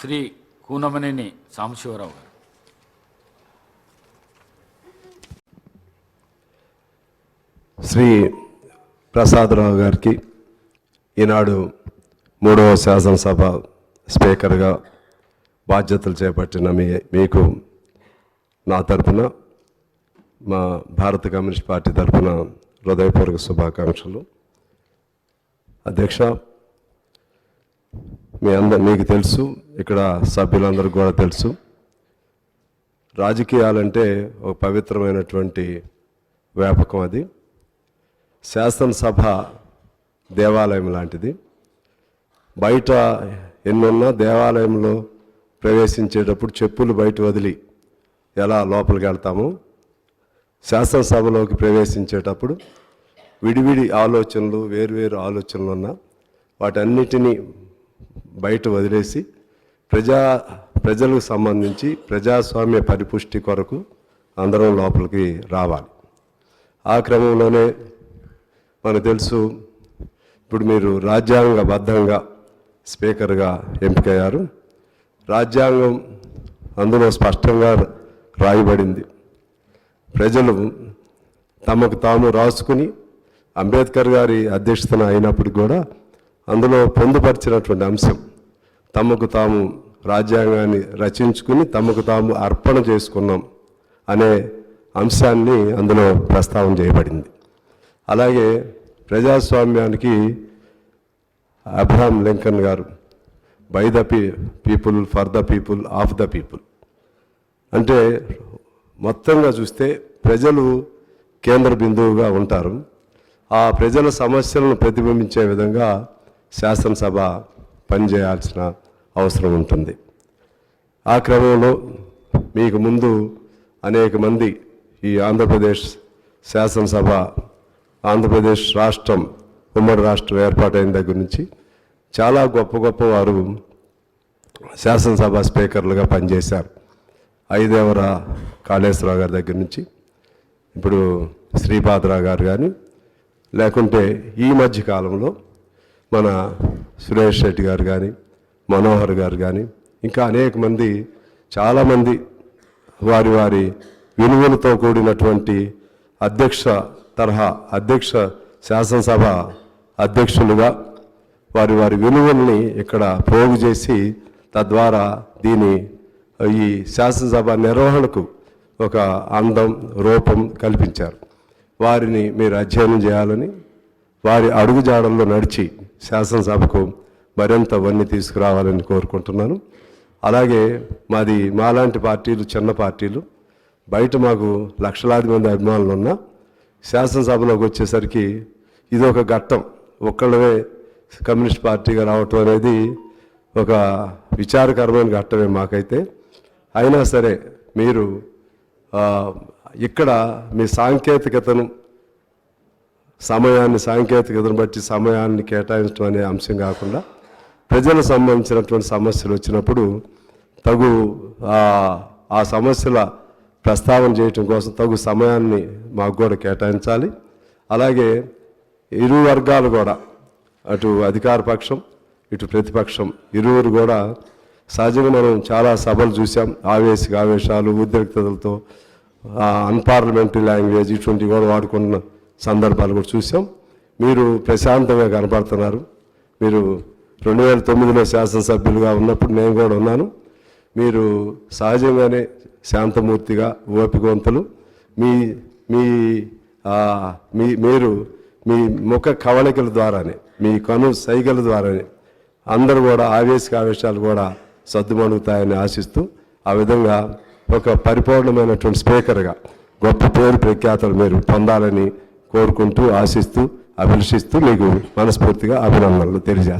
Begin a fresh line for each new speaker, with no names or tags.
శ్రీ కూనమనేని సాంబశివరావు గారు.
శ్రీ ప్రసాదరావు గారికి ఈనాడు మూడవ శాసనసభ స్పీకర్గా బాధ్యతలు చేపట్టిన మీ మీకు నా తరపున మా భారత కమ్యూనిస్ట్ పార్టీ తరపున హృదయపూర్వక శుభాకాంక్షలు. అధ్యక్ష మీ అందరు మీకు తెలుసు ఇక్కడ సభ్యులందరికీ కూడా తెలుసు. రాజకీయాలంటే ఒక పవిత్రమైనటువంటి వ్యాపకం అది. శాసనసభ దేవాలయం లాంటిది. బయట ఎన్నున్నా దేవాలయంలో ప్రవేశించేటప్పుడు చెప్పులు బయట వదిలి ఎలా లోపలికి వెళ్తామో? శాసనసభలోకి ప్రవేశించేటప్పుడు విడివిడి ఆలోచనలు వేరువేరు ఆలోచనలు ఉన్న వాటన్నిటినీ బయట వదిలేసి ప్రజా ప్రజలకు సంబంధించి ప్రజాస్వామ్య పరిపుష్టి కొరకు అందరం లోపలికి రావాలి. ఆ క్రమంలోనే మనకు తెలుసు ఇప్పుడు మీరు రాజ్యాంగబద్ధంగా స్పీకర్గా ఎంపికయ్యారు. రాజ్యాంగం అందులో స్పష్టంగా రాయబడింది. ప్రజలు తమకు తాము రాసుకుని అంబేద్కర్ గారి అధ్యక్షతన అయినప్పుడు కూడా అందులో పొందుపరిచినటువంటి అంశం తమకు తాము రాజ్యాంగాన్ని రచించుకుని తమకు తాము అర్పణ చేసుకున్నాం అనే అంశాన్ని అందులో ప్రస్తావన చేయబడింది. అలాగే ప్రజాస్వామ్యానికి అబ్రహాం లింకన్ గారు by the P people for the people of the people. అంటే మొత్తంగా చూస్తే ప్రజలు కేంద్ర బిందువుగా ఉంటారు. ఆ ప్రజల సమస్యలను ప్రతిబింబించే విధంగా శాసనసభ పనిచేయాల్సిన అవసరం ఉంటుంది. ఆ క్రమంలో మీకు ముందు అనేక మంది ఈ ఆంధ్రప్రదేశ్ శాసనసభ ఆంధ్రప్రదేశ్ రాష్ట్రం ఉమ్మడి రాష్ట్రం ఏర్పాటైన దగ్గర నుంచి చాలా గొప్ప గొప్ప వారు శాసనసభ స్పీకర్లుగా పనిచేశారు. ఐదేవర కాళేశ్వరరావు గారి దగ్గర నుంచి ఇప్పుడు శ్రీపాదరావు గారు కానీ లేకుంటే ఈ మధ్య కాలంలో మన సురేష్ రెడ్డి గారు కానీ మనోహర్ గారు కానీ ఇంకా అనేక మంది చాలామంది వారి వారి విలువలతో కూడినటువంటి అధ్యక్ష తరహా అధ్యక్ష శాసనసభ అధ్యక్షులుగా వారి వారి విలువల్ని ఇక్కడ పోగు చేసి తద్వారా దీని ఈ శాసనసభ నిర్వహణకు ఒక అందం రూపం కల్పించారు. వారిని మీరు అధ్యయనం చేయాలని వారి అడుగుజాడల్లో నడిచి శాసనసభకు మరింత వన్ని తీసుకురావాలని కోరుకుంటున్నాను. అలాగే మాది మాలాంటి పార్టీలు చిన్న పార్టీలు. బయట మాకు లక్షలాది మంది అభిమానులు ఉన్నా శాసనసభలోకి వచ్చేసరికి ఇది ఒక ఘట్టం. ఒక్కళ్ళవే కమ్యూనిస్ట్ పార్టీగా రావటం అనేది ఒక విచారకరమైన ఘట్టమే మాకైతే. అయినా సరే మీరు ఇక్కడ మీ సాంకేతికతను సమయాన్ని సాంకేతికతను బట్టి సమయాన్ని కేటాయించడం అనే అంశం కాకుండా ప్రజలకు సంబంధించినటువంటి సమస్యలు వచ్చినప్పుడు తగు ఆ- సమస్యల ప్రస్తావన చేయటం కోసం తగు సమయాన్ని మాకు కూడా కేటాయించాలి. అలాగే ఇరు వర్గాలు కూడా అటు అధికార పక్షం ఇటు ప్రతిపక్షం ఇరువురు కూడా సహజంగా మనం చాలా సభలు చూసాం ఆవేశిక ఆవేశాలు ఉద్రిక్తతలతో అన్పార్లమెంటరీ లాంగ్వేజ్ ఇటువంటివి కూడా వాడుకుంటున్నాం సందర్భాలు కూడా చూసాం. మీరు ప్రశాంతంగా కనపడుతున్నారు. మీరు రెండు వేల తొమ్మిదిలో శాసనసభ్యులుగా ఉన్నప్పుడు నేను కూడా ఉన్నాను. మీరు సహజంగానే శాంతమూర్తిగా ఓపికవంతులు. మీ మీ మీ మీరు మీ ముఖ కవళికల ద్వారానే మీ కను సైగల ద్వారానే అందరూ కూడా ఆవేశిక ఆవేశాలు కూడా సర్దుమణుగుతాయని ఆశిస్తూ ఆ విధంగా ఒక పరిపూర్ణమైనటువంటి స్పీకర్గా గొప్ప పేరు ప్రఖ్యాతలు మీరు పొందాలని కోరుకుంటూ ఆశిస్తూ అభిలషిస్తూ మీకు మనస్ఫూర్తిగా అభినందనలు తెలియజేస్తాను